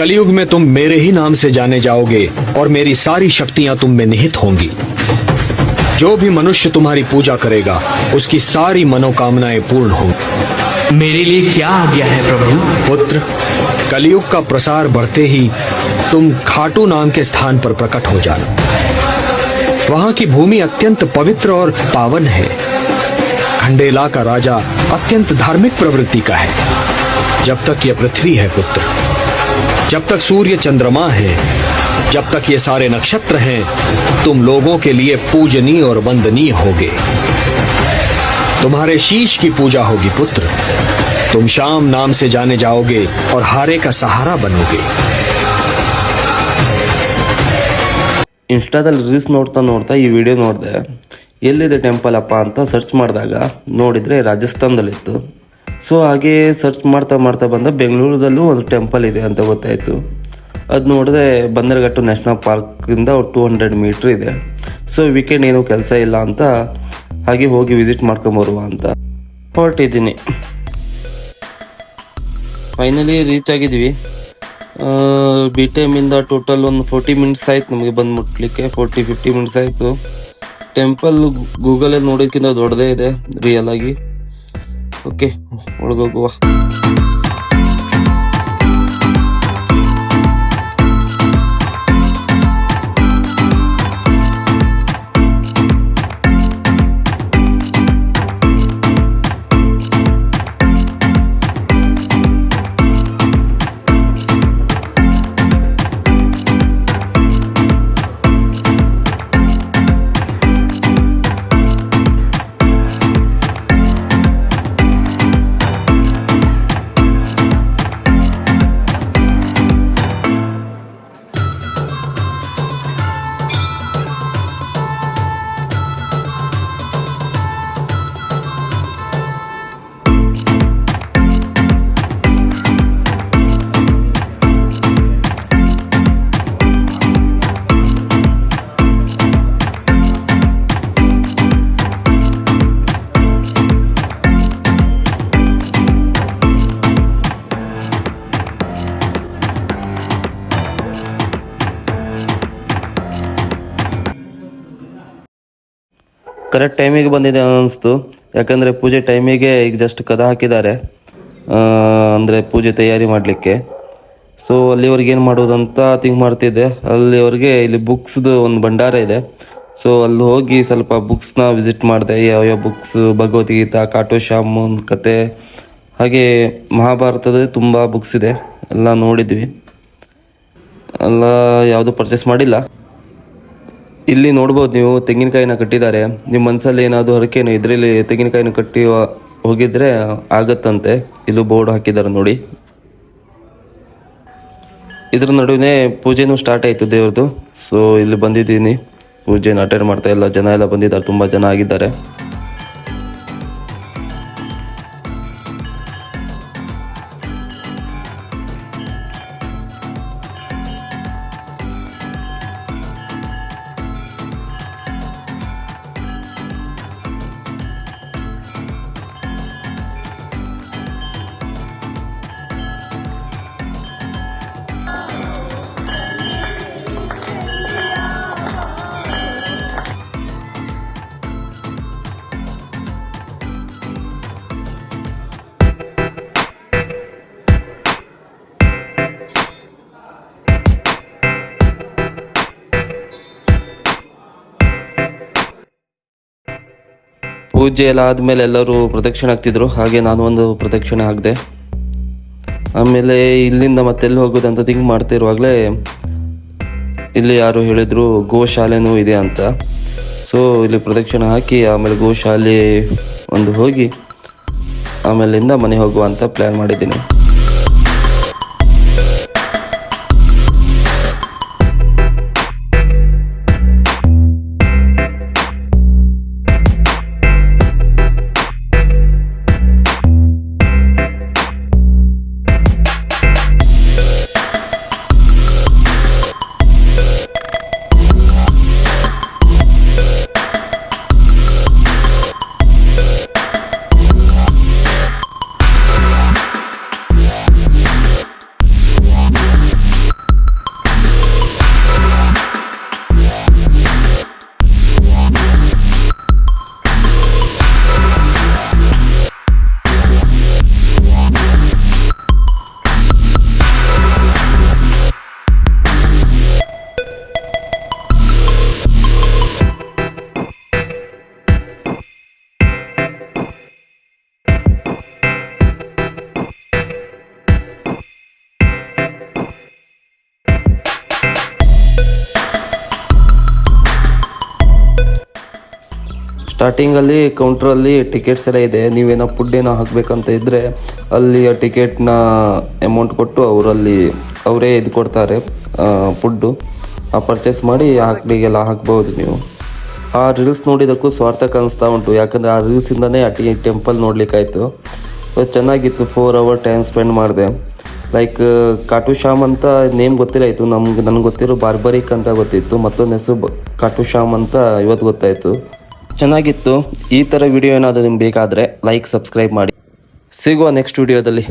कलयुग में तुम मेरे ही नाम से जाने जाओगे और मेरी सारी शक्तियाँ तुम में निहित होंगी। जो भी मनुष्य तुम्हारी पूजा करेगा उसकी सारी मनोकामनाएँ पूर्ण होंगी। मेरे लिए क्या आज्ञा है प्रभु? पुत्र कलयुग का प्रसार बढ़ते ही तुम खाटू नाम के स्थान पर प्रकट हो जाना। वहाँ की भूमि अत्यंत पवित्र और पावन है। खंडेला का राजा अत्यंत धार्मिक प्रवृत्ति का है। जब तक यह पृथ्वी है पुत्र जब तक सूर्य चंद्रमा है जब तक ये सारे नक्षत्र हैं तुम लोगों के लिए पूजनीय और वंदनीय होगे तुम्हारे शीश की पूजा होगी पुत्र तुम शाम नाम से जाने जाओगे और हारे का सहारा बनोगे ಇನ್ಸ್ಟಾದಲ್ಲಿ ರೀಲ್ಸ್ ನೋಡ್ತಾ ನೋಡ್ತಾ ಈ ವಿಡಿಯೋ ನೋಡಿದೆ ಎಲ್ಲಿದೆ ಟೆಂಪಲ್ ಅಪ್ಪ ಅಂತ ಸರ್ಚ್ ಮಾಡಿದಾಗ ನೋಡಿದರೆ ರಾಜಸ್ಥಾನದಲ್ಲಿತ್ತು ಸೊ ಹಾಗೆ ಸರ್ಚ್ ಮಾಡ್ತಾ ಮಾಡ್ತಾ ಬಂದ. ಬೆಂಗಳೂರದಲ್ಲೂ ಒಂದು ಟೆಂಪಲ್ ಇದೆ ಅಂತ ಗೊತ್ತಾಯಿತು. ಅದು ನೋಡಿದ್ರೆ ಬಂದರಘಟ್ಟು ನ್ಯಾಷನಲ್ ಪಾರ್ಕಿಂದ ಟೂ ಹಂಡ್ರೆಡ್ ಮೀಟ್ರ್ ಇದೆ. ಸೊ ವೀಕೆಂಡ್ ಏನೂ ಕೆಲಸ ಇಲ್ಲ ಅಂತ. ಹಾಗೆ ಹೋಗಿ ವಿಸಿಟ್ ಮಾಡ್ಕೊಂಬರುವ ಅಂತ. ಹೊರಟಿದ್ದೀನಿ. ಫೈನಲಿ ರೀಚ್ ಆಗಿದ್ವಿ. ಬಿ ಟೈಮಿಂದ ಟೋಟಲ್ ಒಂದು ಫೋರ್ಟಿ ಮಿನಿಟ್ಸ್ ಆಯ್ತು ನಮಗೆ ಬಂದು ಮುಟ್ಲಿಕ್ಕೆ ಫೋರ್ಟಿ ಫಿಫ್ಟಿ ಮಿನಿಟ್ಸ್ ಆಯಿತು ಟೆಂಪಲ್ ಗೂಗಲಲ್ಲಿ ನೋಡೋದಕ್ಕಿಂತ ದೊಡ್ಡದೇ ಇದೆ ರಿಯಲ್ ಆಗಿ. ഓക്കെ മുകളിലേക്ക് പോവാം ಕರೆಕ್ಟ್ ಟೈಮಿಗೆ ಬಂದಿದೆ ಅನ್ನಿಸ್ತು. ಯಾಕಂದರೆ ಪೂಜೆ ಟೈಮಿಗೆ ಈಗ ಜಸ್ಟ್ ಕದ ಹಾಕಿದ್ದಾರೆ. ಅಂದರೆ ಪೂಜೆ ತಯಾರಿ ಮಾಡಲಿಕ್ಕೆ. ಸೊ ಅಲ್ಲಿವರೆಗೆ ಏನು ಮಾಡೋದಂತ ಥಿಂಕ್ ಮಾಡ್ತಿದ್ದೆ. ಅಲ್ಲಿವರೆಗೆ ಇಲ್ಲಿ ಬುಕ್ಸ್ದು ಒಂದು ಭಂಡಾರ ಇದೆ. ಸೊ ಅಲ್ಲಿ ಹೋಗಿ ಸ್ವಲ್ಪ ಬುಕ್ಸ್ನ ವಿಸಿಟ್ ಮಾಡಿದೆ. ಯಾವ್ಯಾವ ಬುಕ್ಸ್ ಭಗವದ್ಗೀತಾ, ಕಾಟು ಶ್ಯಾಮನ್ ಕತೆ. ಹಾಗೆ ಮಹಾಭಾರತದ ತುಂಬ ಬುಕ್ಸ್ ಇದೆ. ಎಲ್ಲ ನೋಡಿದ್ವಿ. ಎಲ್ಲ ಯಾವುದು ಪರ್ಚೇಸ್ ಮಾಡಿಲ್ಲ. ಇಲ್ಲಿ ನೋಡ್ಬೋದು ನೀವು ತೆಂಗಿನಕಾಯಿನ ಕಟ್ಟಿದ್ದಾರೆ. ನಿಮ್ಮ ಮನಸ್ಸಲ್ಲಿ ಏನಾದರೂ ಹರಕೆನೋ ಇದರಲ್ಲಿ ತೆಂಗಿನಕಾಯಿನ ಕಟ್ಟಿ ಹೋಗಿದ್ರೆ ಆಗತ್ತಂತೆ. ಇಲ್ಲೂ ಬೋರ್ಡ್ ಹಾಕಿದ್ದಾರೆ ನೋಡಿ. ಇದ್ರ ನಡುವೆ ಪೂಜೆನೂ ಸ್ಟಾರ್ಟ್ ಆಯಿತು ದೇವ್ರದ್ದು ಸೊ ಇಲ್ಲಿ ಬಂದಿದ್ದೀನಿ. ಪೂಜೆನ ಅಟೆಂಡ್ ಮಾಡ್ತಾ ಎಲ್ಲ ಜನ ಎಲ್ಲ ಬಂದಿದ್ದಾರೆ. ತುಂಬ ಜನ ಆಗಿದ್ದಾರೆ. ಪೂಜೆ ಎಲ್ಲ ಆದಮೇಲೆ ಎಲ್ಲರೂ ಪ್ರದಕ್ಷಿಣೆ ಆಗ್ತಿದ್ರು ಹಾಗೆ ನಾನು ಒಂದು ಪ್ರದಕ್ಷಿಣೆ ಹಾಕಿದೆ. ಆಮೇಲೆ ಇಲ್ಲಿಂದ ಮತ್ತೆ ಎಲ್ಲಿ ಹೋಗೋದು ಅಂತ ಥಿಂಕ್ ಮಾಡ್ತಿರುವಾಗಲೇ ಇಲ್ಲಿ ಯಾರು ಹೇಳಿದ್ರು ಗೋಶಾಲೆನೂ ಇದೆ ಅಂತ. ಸೊ ಇಲ್ಲಿ ಪ್ರದಕ್ಷಿಣೆ ಹಾಕಿ ಆಮೇಲೆ ಗೋಶಾಲೆ ಒಂದು ಹೋಗಿ ಆಮೇಲಿಂದ ಮನೆ ಹೋಗುವ ಅಂತ ಪ್ಲ್ಯಾನ್ ಮಾಡಿದ್ದೀನಿ. ಸ್ಟಾರ್ಟಿಂಗಲ್ಲಿ ಕೌಂಟ್ರಲ್ಲಿ ಟಿಕೆಟ್ಸ್ ಎಲ್ಲ ಇದೆ. ನೀವೇನೋ ಫುಡ್ ಏನೋ ಹಾಕಬೇಕಂತ ಇದ್ದರೆ ಅಲ್ಲಿ ಆ ಟಿಕೆಟ್ನ ಅಮೌಂಟ್ ಕೊಟ್ಟು ಅವರಲ್ಲಿ, ಅವರೇ ಇದು ಕೊಡ್ತಾರೆ ಫುಡ್ಡು ಆ ಪರ್ಚೇಸ್ ಮಾಡಿ ಹಾಕ್ಲಿಗೆಲ್ಲ ಹಾಕ್ಬೋದು ನೀವು. ಆ ರೀಲ್ಸ್ ನೋಡಿದಕ್ಕೂ ಸ್ವಾರ್ಥ ಅನಿಸ್ತಾ ಉಂಟು. ಯಾಕಂದರೆ ಆ ರೀಲ್ಸಿಂದನೇ ಆ ಟಿ ಟೆಂಪಲ್ ನೋಡಲಿಕ್ಕಾಯಿತು. ಸೊ ಚೆನ್ನಾಗಿತ್ತು ಫೋರ್ ಅವರ್ ಟೈಮ್ ಸ್ಪೆಂಡ್ ಮಾಡಿದೆ. ಲೈಕ್ ಕಾಟು ಶ್ಯಾಮ್ ಅಂತ ನೇಮ್ ಗೊತ್ತಿಲ್ಲ ಆಯಿತು ನಮ್ಗೆ, ನನಗೆ ಗೊತ್ತಿರೋ ಬಾರ್ಬರಿಕ್ ಅಂತ ಗೊತ್ತಿತ್ತು. ಮತ್ತೊಂದು ಹೆಸರು ಕಾಟು ಶ್ಯಾಮ್ ಅಂತ ಇವತ್ತು ಗೊತ್ತಾಯಿತು. ಚೆನ್ನಾಗಿತ್ತು. ಈ ಥರ ವಿಡಿಯೋ ಏನಾದರೂ ನಿಮ್ಗೆ ಬೇಕಾದರೆ ಲೈಕ್ ಸಬ್ಸ್ಕ್ರೈಬ್ ಮಾಡಿ. ಸಿಗುವ ನೆಕ್ಸ್ಟ್ ವಿಡಿಯೋದಲ್ಲಿ